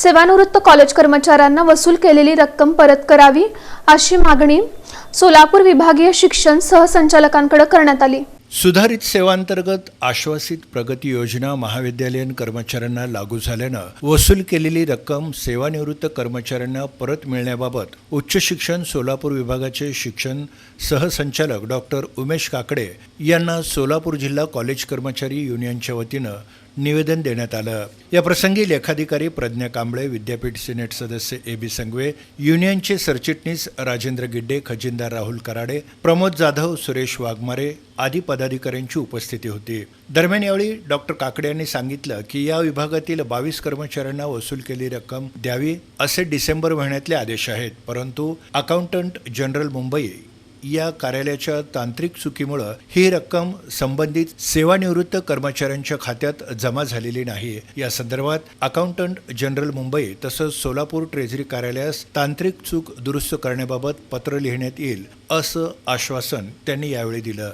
सेवानिवृत्त कॉलेज कर्मचाऱ्यांना वसूल केलेली रक्कम परत करावी अशी मागणी सोलापूर विभागीय शिक्षण सहसंचालकांकडे करण्यात आली. सुधारित सेवांतर्गत आश्वासित प्रगती योजना महाविद्यालयीन कर्मचाऱ्यांना लागू झाल्यानं वसूल केलेली रक्कम सेवानिवृत्त कर्मचाऱ्यांना परत मिळण्याबाबत उच्च शिक्षण सोलापूर विभागाचे शिक्षण सहसंचालक डॉक्टर उमेश काकडे यांना सोलापूर जिल्हा कॉलेज कर्मचारी युनियनच्या वतीनं निवेदन देण्यात आलं. या प्रसंगी लेखाधिकारी प्रज्ञा कांबळे विद्यापीठ सिनेट सदस्य ए बी संघवे युनियनचे सरचिटणीस राजेंद्र गिड्डे खजिनदार राहुल कराडे प्रमोद जाधव सुरेश वाघमारे आदी पदाधिकाऱ्यांची उपस्थिती होती. दरम्यान यावेळी डॉक्टर काकडे यांनी सांगितलं की या विभागातील बावीस कर्मचाऱ्यांना वसूल केली रक्कम द्यावी असे डिसेंबर महिन्यातले आदेश आहेत. परंतु अकाउंटंट जनरल मुंबई या कार्यालयाच्या तांत्रिक चुकीमुळं ही रक्कम संबंधित सेवानिवृत्त कर्मचाऱ्यांच्या खात्यात जमा झालेली नाही. या संदर्भात अकाउंटंट जनरल मुंबई तसंच सोलापूर ट्रेझरी कार्यालयास तांत्रिक चूक दुरुस्त करण्याबाबत पत्र लिहिण्यात येईल असं आश्वासन त्यांनी यावेळी दिलं.